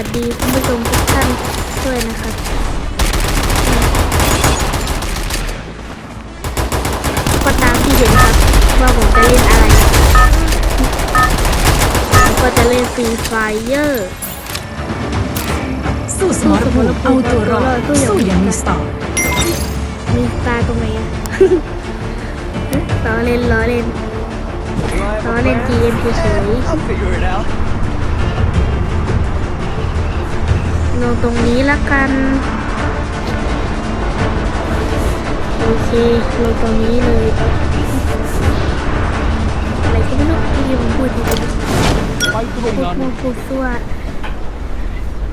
วัสดีคุณผู้ชมทุกท่านด้วยนะครับก็ตามที่เห็นครับ ว่าผมจะเล่นอะไรผมก็จะเล่นฟรีไฟเยอร์สู้สมรภูมิเอาตัวรอดสู้อย่างมีสไตล์มีตาตรงไหนอะล้อเล่นล้อเล่นล้อเล่น GM เฉย ลงตรงนี้ละกัน โอเคลงตรงนี้เลยอะไรก็ไม่รู้ที่ผมพูดดีๆไปตรงพูดพูดซั่ว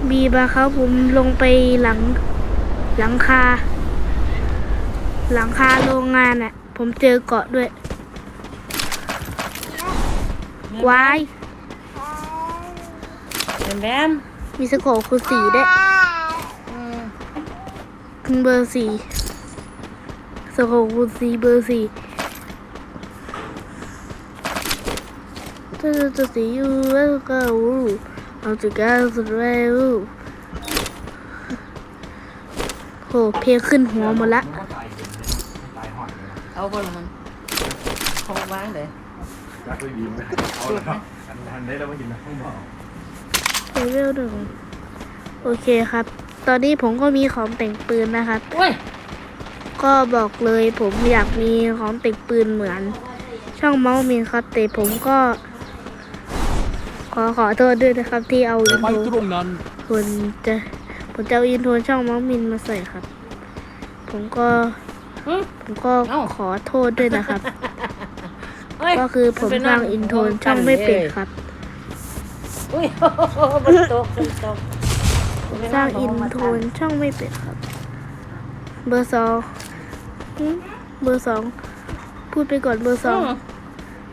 บีบาเขาผมลงไปหลัง หลังคา หลังคาโรงงานอะ่ะ ผมเจอเกาะด้วยวายแบมแบม มีสโคปคือสีด้วยอืมคือเบอร์สี่สโคปคือสีเบอร์สี่ถ้าจะสีอยู่แล้วก็อู้เอาจะก้าวสุดแล้วโหเพลงขึ้นหัวหมดละ เอาบอลมันเขาวางเลย รักไม่ยิ้มไหมเอาแล้วครับทันทันได้แล้วว่ายิ้มนะต้องบอก เลเวลหนึ่งโอเคครับ ตอนนี้ผมก็มีของแต่งปืนนะครับโอ้ยก็บอกเลยผมอยากมีของแต่งปืนเหมือน ช่องเมาส์มินครับ แต่ผมก็ ขอขอโทษด้วยนะครับ ที่เอาอินไปโทรตรงนั้นคนจะผมจะเอาอินโทรช่องเมาส์มินมาใส่ครับ ผมก็อืมผมก็เอ้า ขอโทษด้วยนะครับ เอ้ยก็คือผมสร้างอินโทรช่องไม่เป็นครับ อุ้ยมันตกมันตกสร้างอินโทรช่องไม่เป็นครับ เบอร์สองหึเบอร์สองพูดไปก่อนเบอร์สอง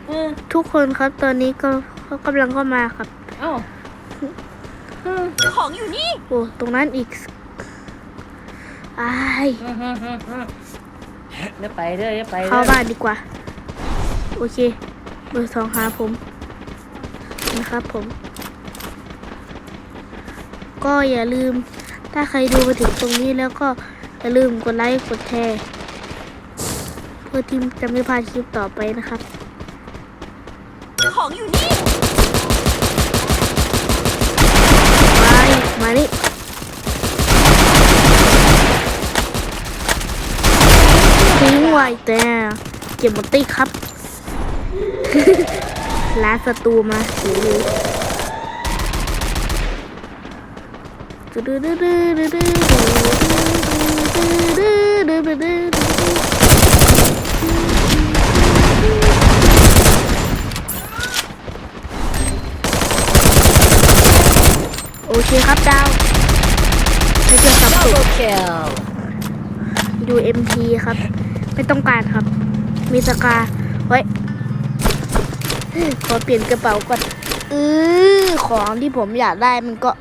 เออทุกคนครับตอนนี้ก็ก็กำลังเข้ามาครับเอ้าของอยู่นี่ โอ้ตรงนั้นอีกอายอืมอืมอืมอืมเดี๋ยวไปเด้อเดี๋ยวไปเด้อเข้าบ้านดีกว่า โอเค เบอร์สองหาผมนะครับผม ก็อย่าลืม ถ้าใครดูมาถึงตรงนี้แล้วก็อย่าลืมกดไลค์กดแชร์เพื่อที่จะไม่พลาดคลิปต่อไปนะครับ ของอยู่นี่ไปมานี่ทิ้งไว้แต่เก็บหมดตี้ครับล้าศัตรูมาโอ้ โอเคครับดาวไม่เจอสับสุด UMP ครับ ไม่ต้องการครับ มีสกาไว้ยขอเปลี่ยนกระเป๋าก่อนเออของที่ผมอยากได้มันก็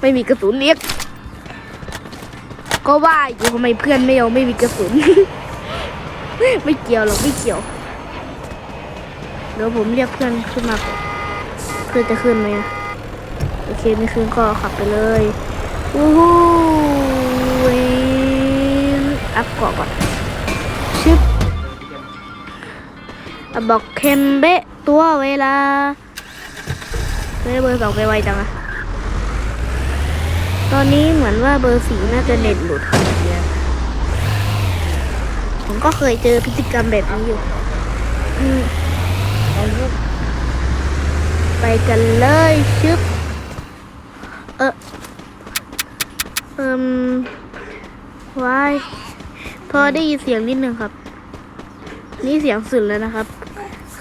ไม่มีกระสุนเรียกก็ว่าอยู่ทำไมเพื่อนไม่เอาไม่มีกระสุน ไม่เกี่ยวหรอกไม่เกี่ยวเดี๋ยวผมเรียกเพื่อนขึ้นมาเพื่อนจะขึ้นไหมโอเคไม่ขึ้นก็ขับไปเลยวู้ฮู้อัพเกาะก่อนชึบอะบอกเคมเบะตัวเวลาไม่ได้เบอร์สองไปไวจังอะ ตอนนี้เหมือนว่าเบอร์สี่น่าจะเน็ตหลุดครับผมก็เคยเจอพฤติกรรมแบบนี้อยู่อืมเอาลูกไปกันเลยชึบ เออเอิมวายพอได้ยินเสียงนิดนึงครับ นี่เสียงสุดแล้วนะครับ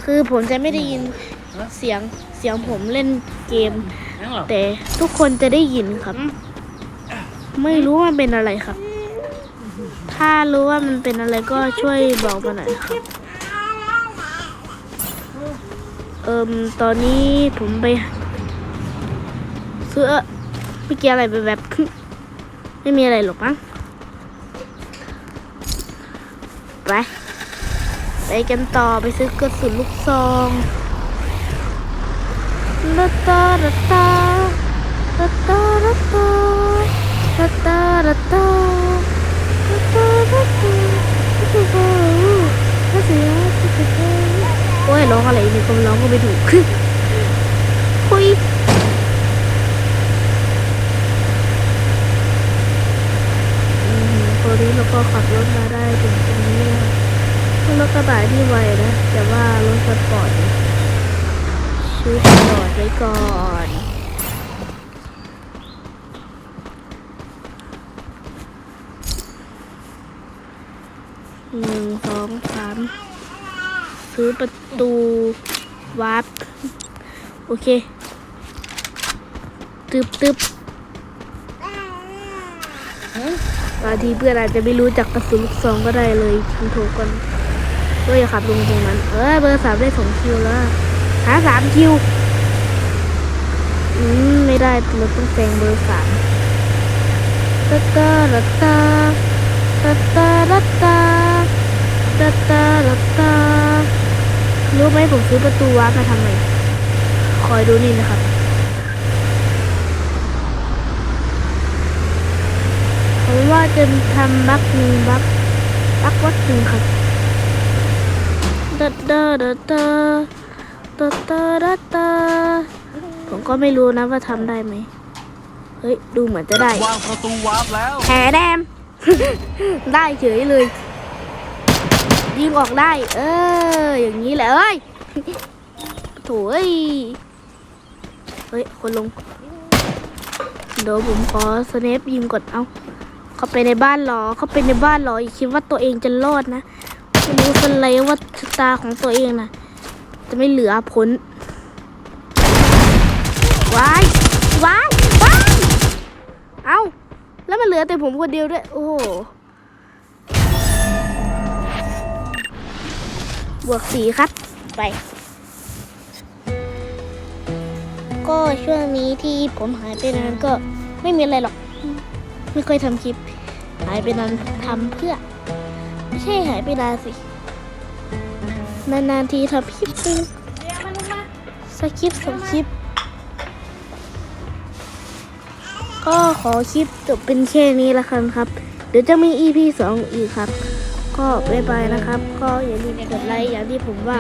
คือผมจะไม่ได้ยินเสียงเสียงผมเล่นเกมนั่งหรอแต่ทุกคนจะได้ยินครับ ไม่รู้ว่ามันเป็นอะไรครับ ถ้ารู้ว่ามันเป็นอะไรก็ช่วยบอกมาหน่อยครับ เอิมตอนนี้ผมไปซื้อเอ่อไม่เกี่ยอะไรไปแบบไม่มีอะไรหรอกมั้งไปไปกันต่อไปซื้อกระสุนลูกซองลาตาลาตาตาตาตาตา ร้องอะไรเนี่ยก็ร้องก็ไม่ถูกคุยอืมตอนนี้เราก็ขับรถมาได้ถึงตรงนี้แล้วรถกระบะที่ไวนะ แต่ว่ารถสปอร์ตชื่อสปอร์ตไว้ก่อนหนึ่งสองสามซื้อประตู วาร์ปโอเค ตึบตึบอบางทีเพื่อนอาจจะไม่รู้จักกระสุนลูกซองก็ได้เลยคุณโทก่อนเฮ้ยขับลงตรงนั้น เออเบอร์สามได้สองคิวแล้วหาสามคิว อืม ไม่ได้เราต้องแซงเบอร์สามตาตาลาตาตาตาลาตาตาตาลาตา รู้ไหมผมซื้อประตูวาร์ปมาทำไมคอยดูนี่นะครับผมว่าจะทำบักหนึ่งบักบักวัดหนึ่งครับดัดดาดัดดาดัดดาดัดดาผมก็ไม่รู้นะว่าทำได้ไหมเฮ้ย ดูเหมือนจะได้วางประตูวาร์ปแล้วแหมแดม ได้เฉยเลย ยิงออกได้ เออ อย่างนี้แหละเอ้ยโถ่เอ้ยเฮ้ย คนลง เดี๋ยวผมขอสเนปยิงก่อนเอาเข้าไปในบ้านหรอ เข้าไปในบ้านหรออย่าคิดว่าตัวเองจะรอดนะไม่รู้สเลยว่าชะตาของตัวเองนะจะไม่เหลือผลว้ายว้ายว้ายเอาแล้วมันเหลือแต่ผมคนเดียวด้วย โอ้ บวกสีครับ ไป ก็ช่วงนี้ที่ผมหายไปนานก็ไม่มีอะไรหรอก ไม่ค่อยทำคลิป หายไปนานทำเพื่อ ไม่ใช่หายไปนานสิ นานๆทีทำคลิปนึงสักคลิปสองคลิป ก็ขอคลิปจบเป็นแค่นี้ละกันครับ เดี๋ยวจะมี EP 2 อีกครับ ก็บ๊ายบายนะครับ ก็อย่าลืมกดไลค์อย่างที่ผมว่า